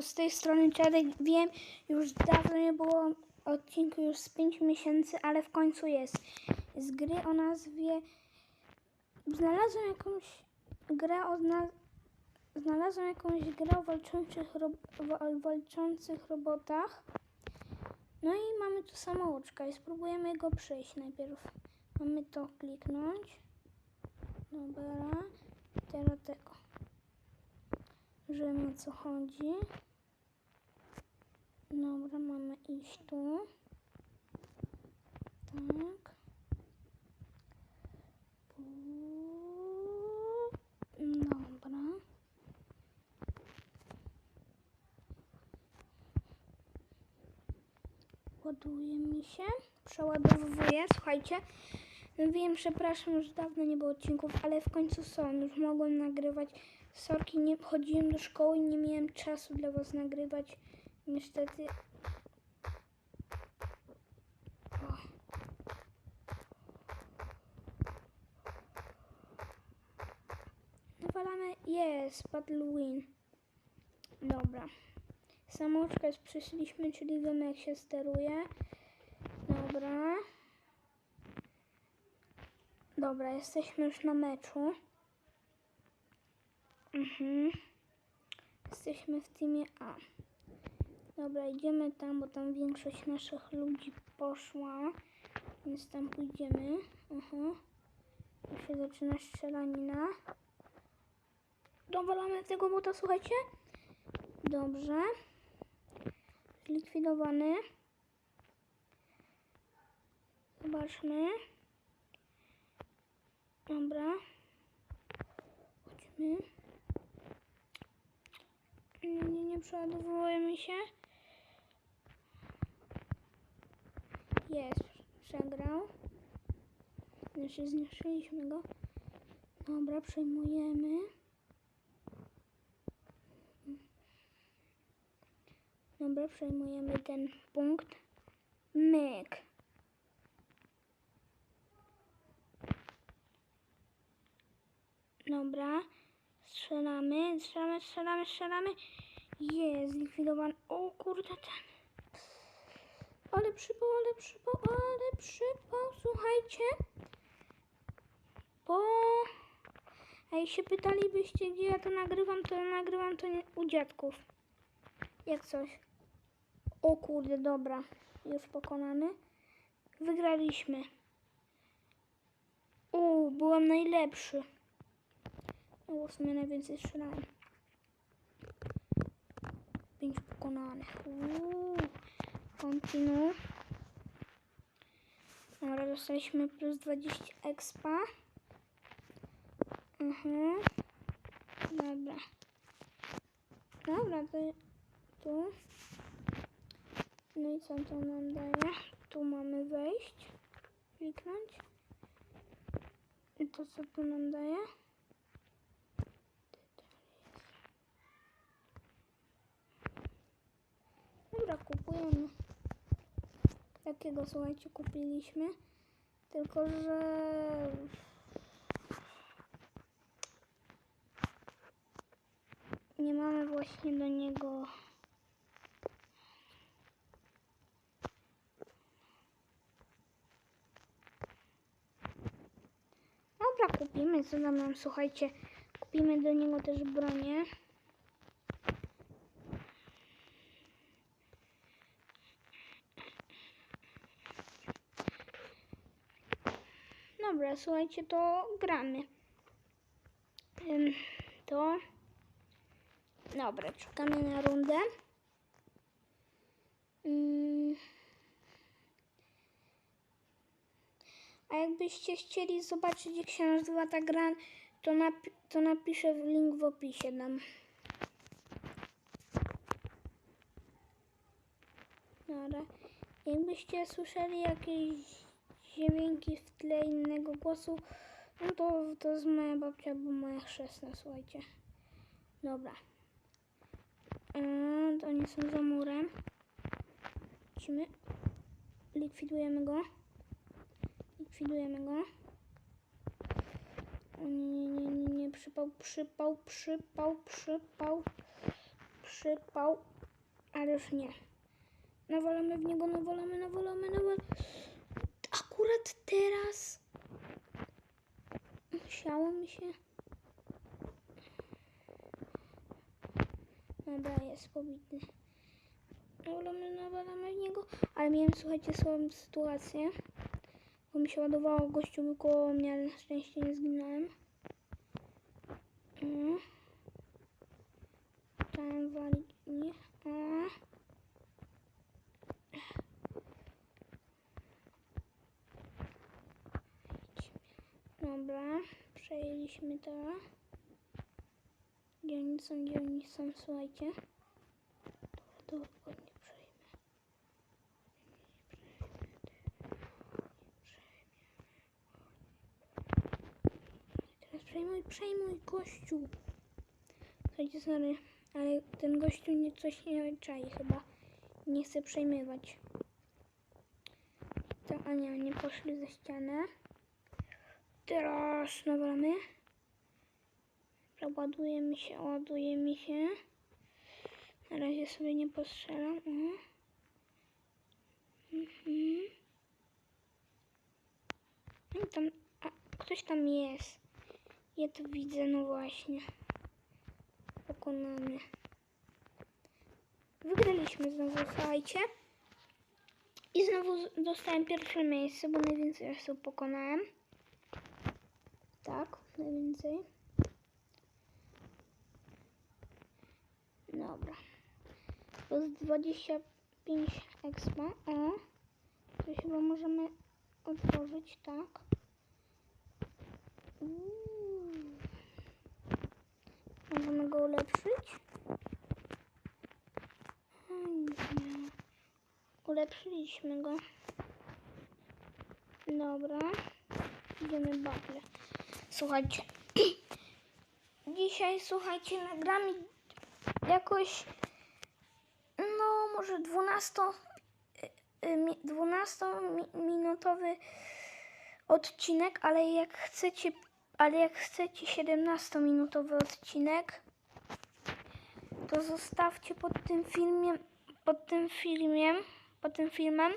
z tej strony Czarek. Wiem, już dawno nie było odcinku, już z 5 miesięcy, ale w końcu jest. Z gry o nazwie... Znalazłem jakąś grę o na... Znalazłem jakąś grę o walczących, ro... wa- walczących robotach. No i mamy tu samouczka i spróbujemy go przejść najpierw. Mamy to kliknąć. Dobra. Teraz tego. Wiemy o co chodzi. Dobra, mamy iść tu. Tak. Dobra. Ładuje mi się. Przeładowuje. Słuchajcie. Wiem, przepraszam, już dawno nie było odcinków, ale w końcu są. Już mogłem nagrywać. Sorki, nie chodziłem do szkoły nie miałem czasu dla was nagrywać. Niestety. O. Nawalamy. Jest, battle win. Dobra. Samouczka już przyszliśmy, czyli wiemy jak się steruje. Dobra. Dobra, jesteśmy już na meczu. Mhm. Jesteśmy w teamie A. Dobra, idziemy tam, bo tam większość naszych ludzi poszła. Więc tam pójdziemy. Aha. Tu się zaczyna strzelanina. Dowalamy tego buta, słuchajcie. Dobrze. Zlikwidowany. Zobaczmy. Dobra. Chodźmy. Nie, nie, przeładowuje mi się. Jest, przegrał. Znaczy zniszczyliśmy go. Dobra, przejmujemy. Dobra, przejmujemy ten punkt. Myk. Dobra. Strzelamy, strzelamy, strzelamy, strzelamy. Jest zlikwidowany. O kurde ten. Ale przypał, ale przypał, ale przypał. Słuchajcie. Bo... A jak się pytalibyście, gdzie ja to nagrywam, to nagrywam to nie... u dziadków. Jak coś. O kurde, dobra. Już pokonany. Wygraliśmy. U, byłem najlepszy. No w sumie najwięcej strzelałem. Pięć pokonanych. Uuu. Continue. Dobra, dostaliśmy plus 20 expa. Mhm. Dobra. Dobra, to tu. No i co to nam daje? Tu mamy wejść. Kliknąć. I to co tu nam daje? Dobra, kupujemy. Takiego, słuchajcie, kupiliśmy. Tylko, że... Nie mamy właśnie do niego... Dobra, kupimy. Co nam, słuchajcie, kupimy do niego też bronię. Dobra, słuchajcie, to gramy. To. Dobra, czekamy na rundę. Ym. A jakbyście chcieli zobaczyć, jak się nazywa ta gra, to, napi- to napiszę link w opisie dam. Dobra. Jakbyście słyszeli jakieś dźwięki w tle innego głosu, no to to jest moja babcia, bo moja chrzestna, słuchajcie. Dobra. Yy, to są za murem. Lecimy. Likwidujemy go. Likwidujemy go. O nie, nie, nie, nie, nie, przypał, przypał, przypał, przypał. przypał, ale już nie. Nawalamy w niego, nawalamy, nawalamy, nawalamy. Akurat teraz musiało mi się. Dobra, jest pobity. Nawalamy, nawalamy w niego, ale miałem, słuchajcie, słabą sytuację. Bo mi się ładowało, gościu koło mnie, ale na szczęście nie zginąłem. Mm. Tam walić nie. O. Dobra, przejęliśmy to. Gdzie oni są, gdzie oni są, słuchajcie. Dobra, to ładnie przejmę. Teraz przejmuj, przejmuj, gościu. Słuchajcie, sorry, ale ten gościu nie, coś nie czai chyba. Nie chce przejmować. To, a nie, nie poszli ze ściany. Teraz nawalamy. Ładuje mi się, ładuje mi się. Na razie sobie nie postrzelam. O. Mhm. No tam, a, ktoś tam jest. Ja to widzę, no właśnie. Pokonany. Wygraliśmy znowu, słuchajcie. I znowu dostałem pierwsze miejsce, bo najwięcej osób pokonałem. Tak, najwięcej. Dobra. To jest 25 expa. O. To chyba możemy otworzyć, tak. Uuu. Możemy go ulepszyć? Ulepszyliśmy go. Dobra. Idziemy battle. Słuchajcie. Dzisiaj, słuchajcie, nagramy jakoś no może 12 y, mi- 12-minutowy odcinek, ale jak chcecie, ale jak chcecie 17-minutowy odcinek, to zostawcie pod tym filmiem, pod tym filmiem, pod tym filmem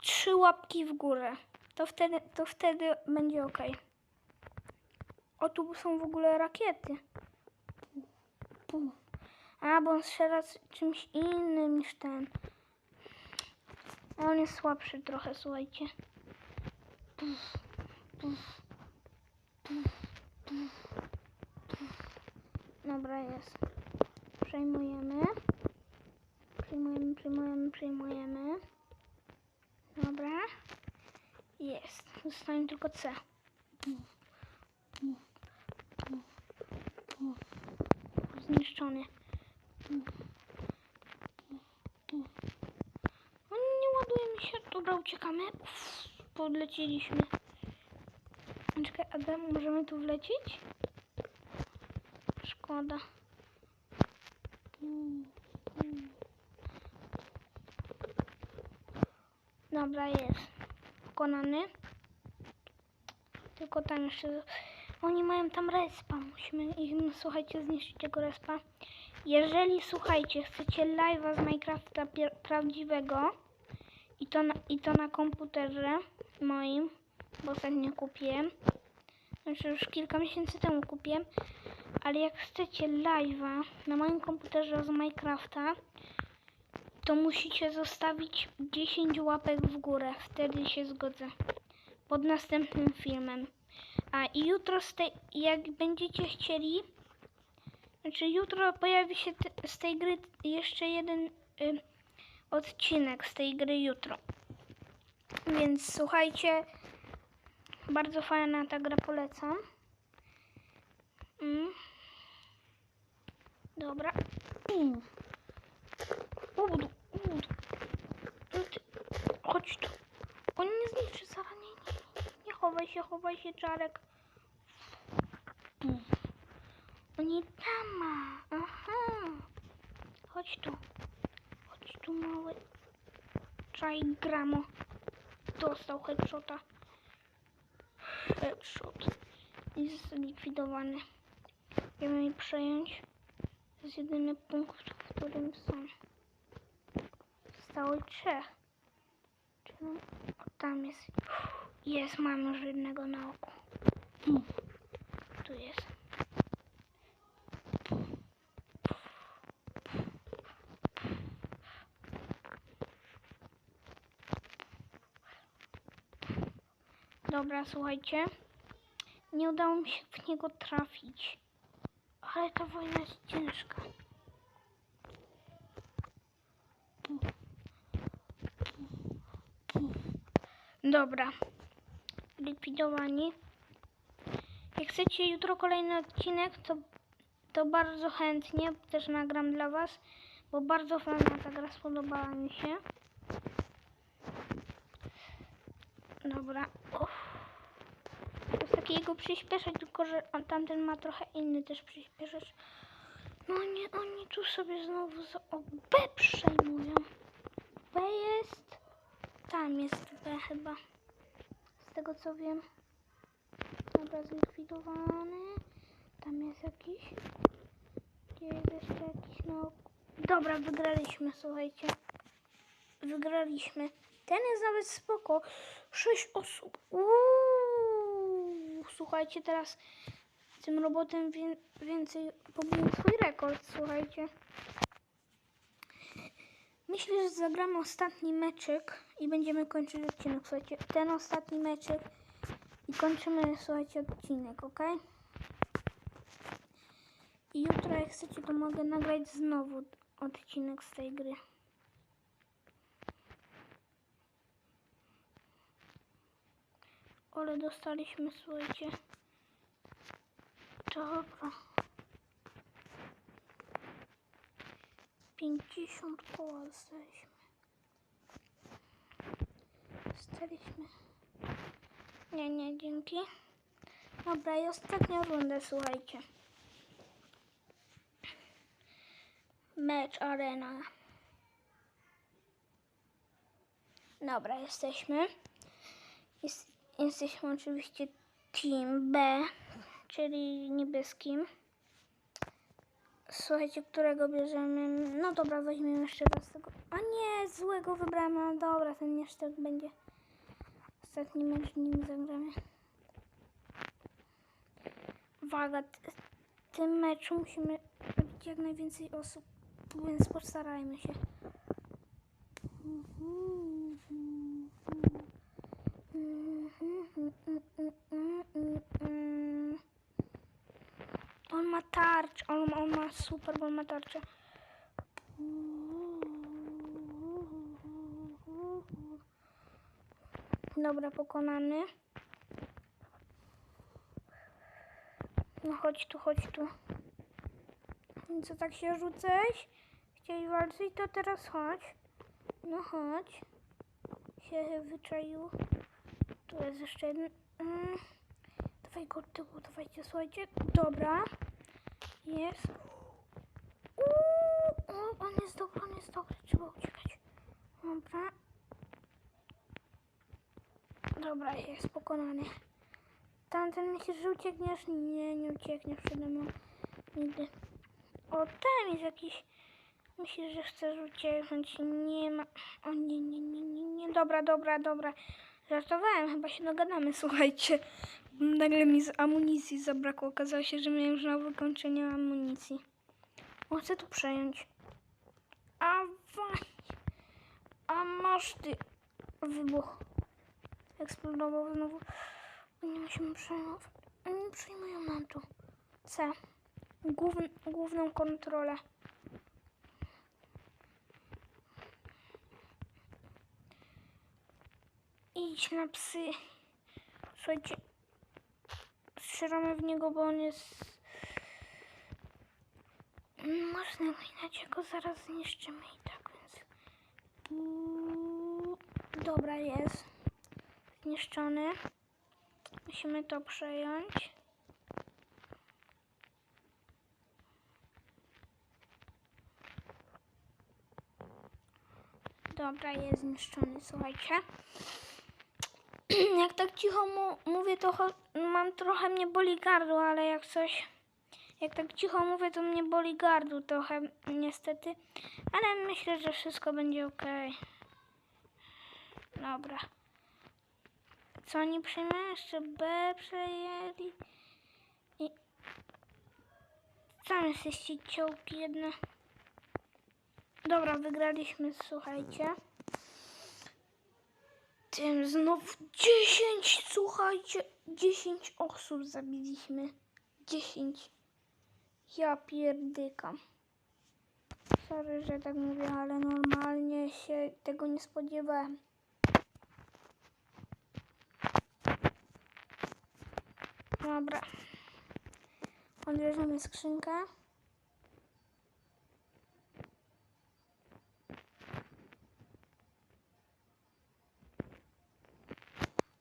trzy łapki w górę. To wtedy, to wtedy będzie ok. O, tu są w ogóle rakiety. A, bo on strzela czymś innym niż ten. A on jest słabszy trochę, słuchajcie. Dobra, jest. Przejmujemy. Przejmujemy, przejmujemy, przejmujemy. Dobra. Jest. Zostanie tylko C. Puf, puf, puf. Zniszczony. No nie ładuje mi się. Dobra, uciekamy. Podleciliśmy. Czekaj, Adam, możemy tu wlecieć? Szkoda. Dobra, jest. Pokonany. Tylko tam jeszcze... Oni mają tam respa. Musimy ich, no, słuchajcie, zniszczyć tego respa. Jeżeli, słuchajcie, chcecie live'a z Minecrafta prawdziwego i to, na, i to na komputerze moim, bo ostatnio kupiłem, znaczy już kilka miesięcy temu kupiłem, ale jak chcecie live'a na moim komputerze z Minecrafta, to musicie zostawić 10 łapek w górę, wtedy się zgodzę, pod następnym filmem. A i jutro z tej, jak będziecie chcieli, znaczy jutro pojawi się te, z tej gry jeszcze jeden y, odcinek z tej gry jutro. Więc słuchajcie, bardzo fajna ta gra, polecam. Mm. Dobra. Mm. Chodź tu. On nie zniszczy zaraz, chowaj się, chowaj się, Czarek. Mm. Oni tam ma. Aha. Chodź tu. Chodź tu, mały. Czaj gramo. Dostał headshota. Headshot. I zlikwidowany. Wiemy jej przejąć. To jest jedyny punkt, w którym są. Zostało trzech. Czyli o, tam jest. Jest, mam już jednego na oku. Tu jest. Dobra, słuchajcie. Nie udało mi się w niego trafić. Ale ta wojna jest ciężka. Dobra. Likwidowani. Jak chcecie jutro kolejny odcinek, to, to bardzo chętnie też nagram dla Was, bo bardzo fajna ta gra spodobała mi się. Dobra. Uff. To jest takiego przyspieszać, tylko że on, tamten ma trochę inny też przyspieszać. No nie, oni tu sobie znowu za o przejmują. B jest... Tam jest B chyba. Tego co wiem. Dobra, zlikwidowany. Tam jest jakiś. Gdzie jest jeszcze jakiś no. Dobra, wygraliśmy, słuchajcie. Wygraliśmy. Ten jest nawet spoko. Sześć osób. Uuu. Słuchajcie, teraz tym robotem wię więcej pobiłem swój rekord, słuchajcie. Myślę, że zagramy ostatni meczek i będziemy kończyć odcinek. Słuchajcie, ten ostatni meczek i kończymy, słuchajcie, odcinek, ok? I jutro, jak chcecie, to mogę nagrać znowu odcinek z tej gry. Ale dostaliśmy, słuchajcie. Dobra. 50 koła dostaliśmy. Dostaliśmy. Nie, nie, dzięki. Dobra, i ostatnia runda, słuchajcie. Mecz arena. Dobra, jesteśmy. Jest, jesteśmy oczywiście Team B, czyli niebieskim. Słuchajcie, którego bierzemy. No dobra, weźmiemy jeszcze raz tego. A nie, złego wybrałem. No dobra, ten jeszcze będzie. Ostatni mecz nim zagramy. Uwaga, w tym meczu musimy robić jak najwięcej osób, więc postarajmy się. On ma tarczę, on, on ma super, bo on ma tarczę. Dobra, pokonany. No chodź tu, chodź tu. Co tak się rzucałeś? Chcieli walczyć, to teraz chodź. No chodź. Się wyczaił. Tu jest jeszcze jeden. Mm. Dawaj go od tyłu, dawajcie, słuchajcie. Dobra. Jest. Uuu, o, on jest dobry, on jest dobry. Trzeba uciekać. Dobra. Dobra, jest pokonany. Tamten myślisz, że uciekniesz? Nie, nie uciekniesz przede mną. Nigdy. O, tam jest jakiś... Myślisz, że chcesz ucieknąć? Nie ma... O nie, nie, nie, nie, nie. Dobra, dobra, dobra. Żartowałem, chyba się dogadamy, słuchajcie. Nagle mi z amunicji zabrakło. Okazało się, że miałem już na wykończenie amunicji. O, chcę tu przejąć. A waj. A masz ty. Wybuch. Eksplodował znowu. Nie musimy przejmować. Nie przejmują nam tu. C. Główn, główną kontrolę. Idź na psy. Słuchajcie. Strzelamy w niego, bo on jest... Można inaczej go zaraz zniszczymy i tak, więc... Dobra, jest. Zniszczony. Musimy to przejąć. Dobra, jest zniszczony, słuchajcie. Jak tak cicho mu mówię, to mam trochę mnie boli gardło, ale jak coś... Jak tak cicho mówię, to mnie boli gardło trochę, niestety. Ale myślę, że wszystko będzie ok. Dobra. Co oni przejmują? Jeszcze B przejęli. I... Tam jesteście ciołki jedne. Dobra, wygraliśmy, słuchajcie. Tym znowu 10, słuchajcie, 10 osób zabiliśmy. 10. Ja pierdykam. Sorry, że tak mówię, ale normalnie się tego nie spodziewałem. Dobra. Odbierzemy skrzynkę.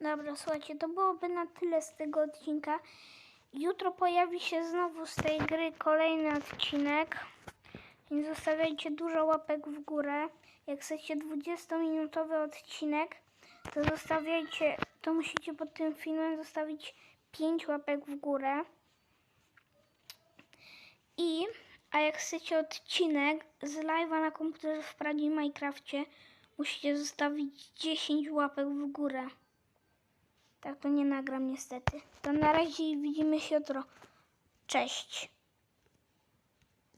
Dobra, słuchajcie, to byłoby na tyle z tego odcinka. Jutro pojawi się znowu z tej gry kolejny odcinek. Więc zostawiajcie dużo łapek w górę. Jak chcecie 20-minutowy odcinek, to zostawiajcie, to musicie pod tym filmem zostawić 5 łapek w górę. I, a jak chcecie odcinek z live'a na komputerze w Pragi i musicie zostawić 10 łapek w górę. Tak to nie nagram niestety. To na razie widzimy się jutro. Cześć.